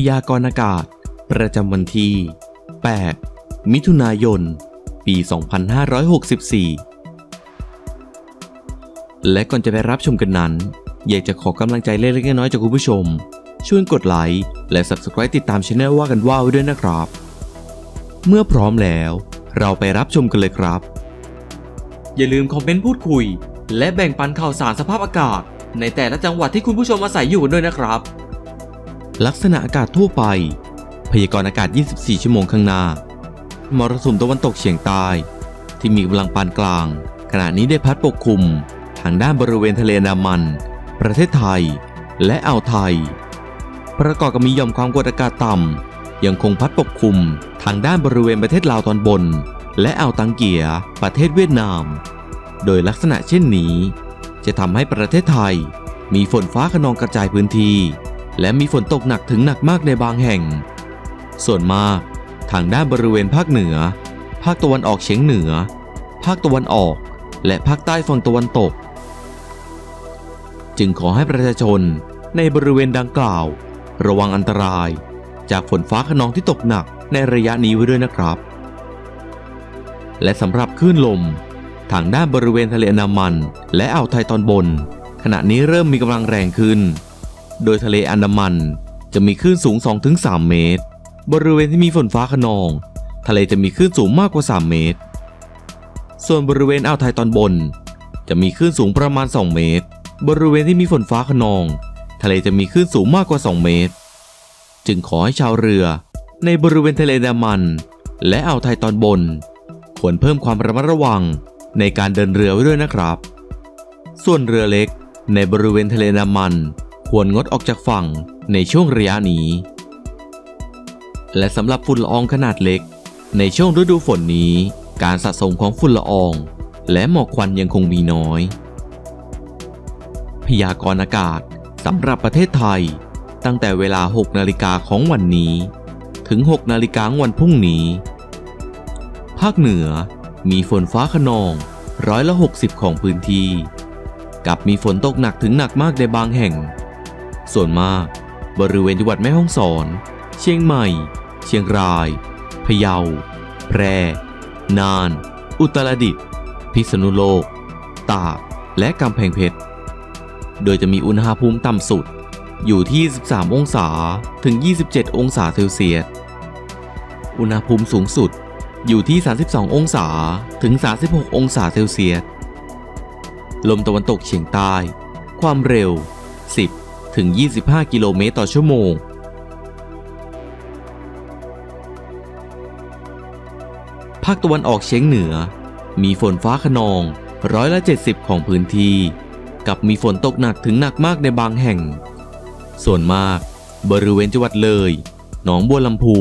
พยากรณ์อากาศ ประจำวันที่ 8 มิถุนายน ปี 2564 และก่อนจะไปรับชมกันนั้น อยากจะขอกำลังใจเล็กๆน้อยๆจากคุณผู้ชม ช่วยกดไลค์และ Subscribe ติดตามช anel ว่ากันว่าไว้ด้วยนะครับ เมื่อพร้อมแล้ว เราไปรับชมกันเลยครับ อย่าลืมคอมเมนต์พูดคุย และแบ่งปันข่าวสารสภาพอากาศ ในแต่ละจังหวัดที่คุณผู้ชมอาศัยอยู่กันด้วยนะครับ ลักษณะอากาศทั่วไป พยากรณ์อากาศ 24 ชั่วโมงข้างหน้ามรสุมตะวันตกเฉียงใต้ ที่มีกำลังปานกลาง ขณะนี้ได้พัดปกคลุม ทางด้านบริเวณทะเลนดามัน ประเทศไทย และอ่าวไทย ประกอบกับมีหย่อมความกดอากาศต่ำยังคงพัดปกคลุม ทางด้านบริเวณประเทศลาวตอนบน และอ่าวตังเกียประเทศเวียดนาม โดยลักษณะเช่นนี้ จะทำให้ประเทศไทย มีฝนฟ้าขนองกระจายพื้นที่ และมีฝนตกหนักถึงหนักมากในบางแห่ง ส่วนมาก ทางด้านบริเวณภาคเหนือ ภาคตะวันออกเฉียงเหนือ ภาคตะวันออก และภาคใต้ฝั่งตะวันตก จึงขอให้ประชาชนในบริเวณดังกล่าว ระวังอันตราย จากฝนฟ้าขนองที่ตกหนักในระยะนี้ไว้ด้วยนะครับ และสำหรับคลื่นลม ทางด้านบริเวณทะเลอันดามัน และอ่าวไทยตอนบน ขณะนี้เริ่มมีกำลังแรงขึ้น โดยทะเลอันดามัน จะมีคลื่นสูง 2-3 เมตร บริเวณที่มีฝนฟ้าขนอง ทะเลจะมีคลื่นสูงมากกว่า 3 เมตร ส่วนบริเวณอ่าวไทยตอนบน จะมีคลื่นสูงประมาณ 2 เมตร บริเวณที่มีฝนฟ้าขนอง ทะเลจะมีคลื่นสูงมากกว่า 2 เมตร จึงขอให้ชาวเรือ ในบริเวณทะเลอันดามัน และอ่าวไทยตอนบน ควรเพิ่มความระมัดระวังในการเดินเรือไว้ด้วยนะครับ ส่วนเรือเล็กในบริเวณทะเลอันดามัน ควรงดออกจากฝั่งในช่วงระยะนี้ และสำหรับฝุ่นละอองขนาดเล็ก ในช่วงฤดูฝนนี้ การสะสมของฝุ่นละออง และหมอกควันยังคงมีน้อย พยากรณ์อากาศสำหรับประเทศไทย ตั้งแต่เวลา 6 นาฬิกาของวันนี้ ถึง 6 นาฬิกาวันพรุ่งนี้ ภาคเหนือมีฝนฟ้าขนองร้อยละ 60 ของพื้นที่ กับมีฝนตกหนักถึงหนักมากในบางแห่ง ส่วนมาก บริเวณจังหวัดแม่ฮ่องสอน เชียงใหม่ เชียงราย พะเยา แพร่ น่าน อุตรดิตถ์ พิษณุโลก ตาก และกำแพงเพชร โดยจะมีอุณหภูมิต่ำสุดอยู่ที่13องศา ถึง 27 องศาเซลเซียส อุณหภูมิสูงสุดอยู่ที่ 32 องศา ถึง 36 องศาเซลเซียส ลมตะวันตกเฉียงใต้ ความเร็ว 10 ถึง 25 กิโลเมตรต่อชั่วโมง ภาคตะวันออกเฉียงเหนือ มีฝนฟ้าขนองร้อยละ 70 ของพื้นที่ กับมีฝนตกหนักถึงหนักมากในบางแห่ง ส่วนมาก บริเวณจังหวัดเลย หนองบัวลำพู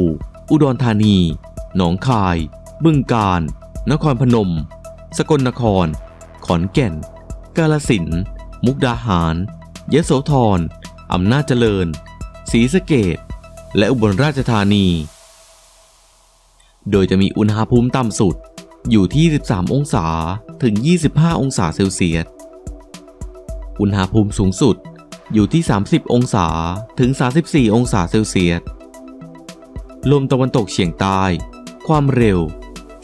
อุดรธานี หนองคาย บึงกาฬ นครพนม สกลนคร ขอนแก่น กาลสิน มุกดาหาร ยโสธร อำนาจเจริญศรีสะเกดและอุบลราชธานี โดยจะมีอุณหภูมิต่ำสุดอยู่ที่ 13 องศาถึง 25 องศาเซลเซียส อุณหภูมิสูงสุดอยู่ที่ 30 องศาถึง 34 องศาเซลเซียส ลมตะวันตกเฉียงใต้ ความเร็ว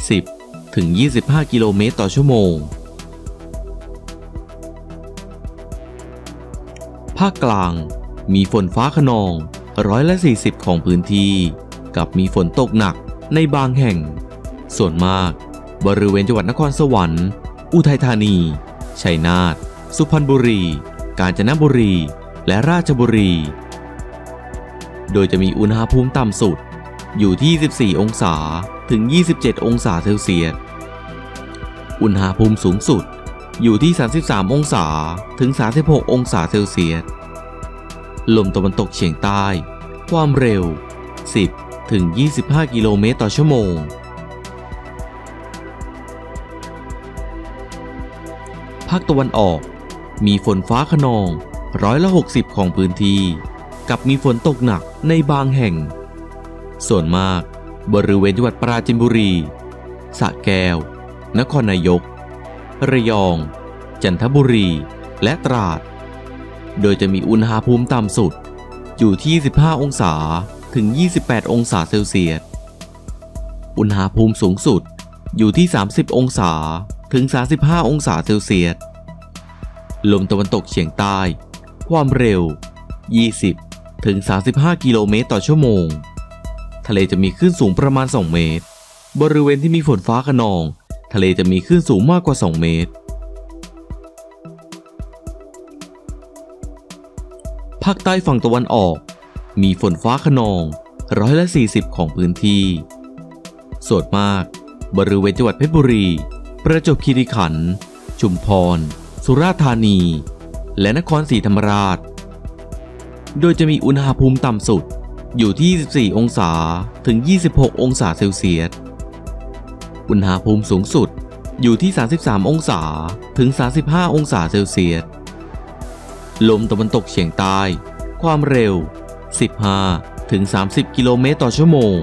10 ถึง 25 กิโลเมตรต่อชั่วโมง ภาคกลาง มีฝนฟ้าขนองร้อยละ 40 ของพื้นที่ กับมีฝนตกหนักในบางแห่ง ส่วนมาก บริเวณจังหวัดนครสวรรค์ อุทัยธานี ชัยนาท สุพรรณบุรี กาญจนบุรี และราชบุรี โดยจะมีอุณหภูมิต่ำสุดอยู่ที่14องศาถึง 27 องศาเซลเซียส อุณหภูมิสูงสุดอยู่ที่ 33 องศาถึง 36 องศาเซลเซียส ลมตะวันตกเฉียงใต้ ความเร็ว 10 ถึง 25 กิโลเมตรต่อชั่วโมง ภาคตะวันออก มีฝนฟ้าขนองร้อยละ 60 ของพื้นที่ กับมีฝนตกหนักในบางแห่ง ส่วนมากบริเวณจังหวัดปราจีนบุรีสระแก้ว นครนายก ระยอง จันทบุรี และตราด โดยจะมีอุณหภูมิต่ำสุด อยู่ที่ 15 องศาถึง 28 องศาเซลเซียส อุณหภูมิสูงสุดอยู่ที่ 30 องศาถึง 35 องศาเซลเซียส ลมตะวันตกเฉียงใต้ ความเร็ว 20 ถึง 35 กิโลเมตรต่อชั่วโมง ทะเลจะมีคลื่นสูงประมาณ 2 เมตร บริเวณที่มีฝนฟ้าขนอง ทะเลจะมีคลื่นสูงมากกว่า 2 เมตราคใต้ฝั่งตะวันออก มีฝนฟ้าขนองร้อยละ 40 ของพื้นที่ ส่วนมาก บริเวณจังหวัดเพชรบุรี ประจวบคีรีขันธ์ชุมพร สุราษฎร์ธานี และนครศรีธรรมราช โดยจะมีอุณหภูมิต่ำสุดอยู่ที่ 24 องศาถึง 26 องศาเซลเซียส อุณหภูมิสูงสุดอยู่ที่ 33 องศาถึง 35 องศาเซลเซียส ลมตะวันตกเฉียงใต้ ความเร็ว 15 ถึง 30 กิโลเมตรต่อชั่วโมง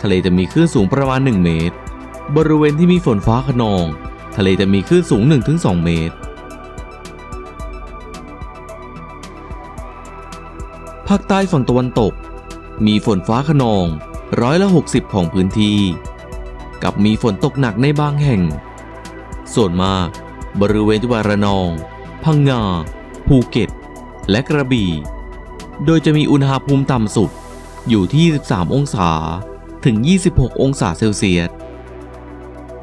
ทะเลจะมีคลื่นสูงประมาณ 1 เมตร บริเวณที่มีฝนฟ้าขนอง ทะเลจะมีคลื่นสูง 1-2 เมตร ภาคใต้ฝั่งตะวันตก มีฝนฟ้าขนองร้อยละ 60 ของพื้นที่ กับมีฝนตกหนักในบางแห่ง ส่วนมาก บริเวณจังหวัดระนอง พังงา ภูเก็ต และกระบี่ โดยจะมีอุณหภูมิต่ำสุดอยู่ที่ 23 องศา ถึง 26 องศาเซลเซียส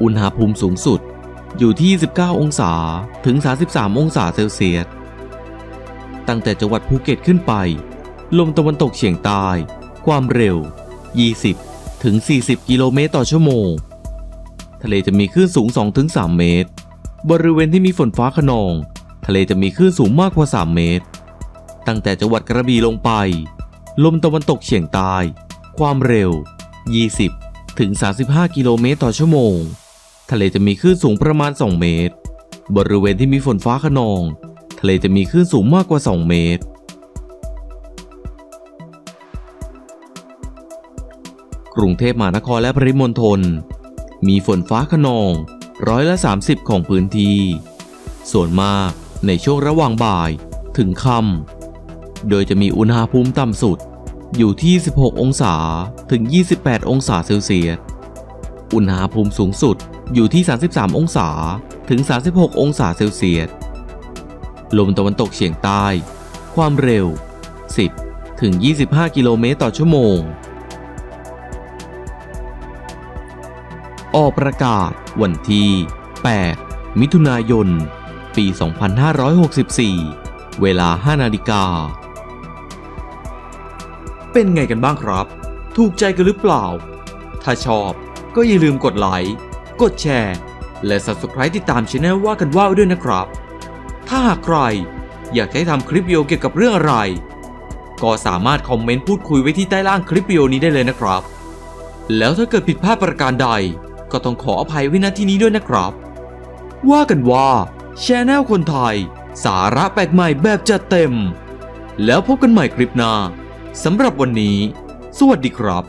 อุณหภูมิสูงสุดอยู่ที่ 19 องศา ถึง 33 องศาเซลเซียส ตั้งแต่จังหวัดภูเก็ตขึ้นไป ลมตะวันตกเฉียงใต้ ความเร็ว 20 ถึง 40 กิโลเมตรต่อชั่วโมง ทะเลจะมีคลื่นสูง 2-3 เมตร บริเวณที่มีฝนฟ้าขนอง ทะเลจะมีคลื่นสูงมากกว่า 3 เมตร ตั้งแต่จังหวัดกระบี่ลงไป ลมตะวันตกเฉียงใต้ ความเร็ว 20 ถึง 35 กิโลเมตรต่อชั่วโมง ทะเลจะมีคลื่นสูงประมาณ 2 เมตร บริเวณที่มีฝนฟ้าขนอง ทะเลจะมีคลื่นสูงมากกว่า 2 เมตรกรุงเทพมหานครและปริมณฑลมีฝนฟ้าขนองร้อยละ 30 ของพื้นที่ ส่วนมาก ในช่วงระหว่างบ่ายถึงค่ำโดยจะมีอุณหภูมิต่ำสุดอยู่ที่ 16 องศาถึง 28 องศาเซลเซียส อุณหภูมิสูงสุดอยู่ที่ 33 องศาถึง 36 องศาเซลเซียส ลมตะวันตกเฉียงใต้ ความเร็ว 10 ถึง 25 กิโลเมตรต่อชั่วโมง ออกประกาศวันที่ 8 มิถุนายน ปี 2564 เวลา 5 นาฬิกา เป็นไงกันบ้างครับ ถูกใจกันหรือเปล่า ถ้าชอบก็อย่าลืมกดไลค์ กดแชร์ และ Subscribe ติดตามช anel ว่ากันว่าด้วยนะครับ ถ้าหากใครอยากให้ทำคลิปวิดีโอเกี่ยวกับเรื่องอะไร ก็สามารถคอมเมนต์พูดคุยไว้ที่ใต้ล่างคลิปวิดีโอนี้ได้เลยนะครับ แล้วถ้าเกิดผิดพลาดประการใด ก็ต้องขออภัยไว้ณที่นี้ด้วยนะครับ ว่ากันว่า ชแนลคนไทย สาระแปลกใหม่แบบจัดเต็ม แล้วพบกันใหม่คลิปหน้าสำหรับวันนี้ สวัสดีครับ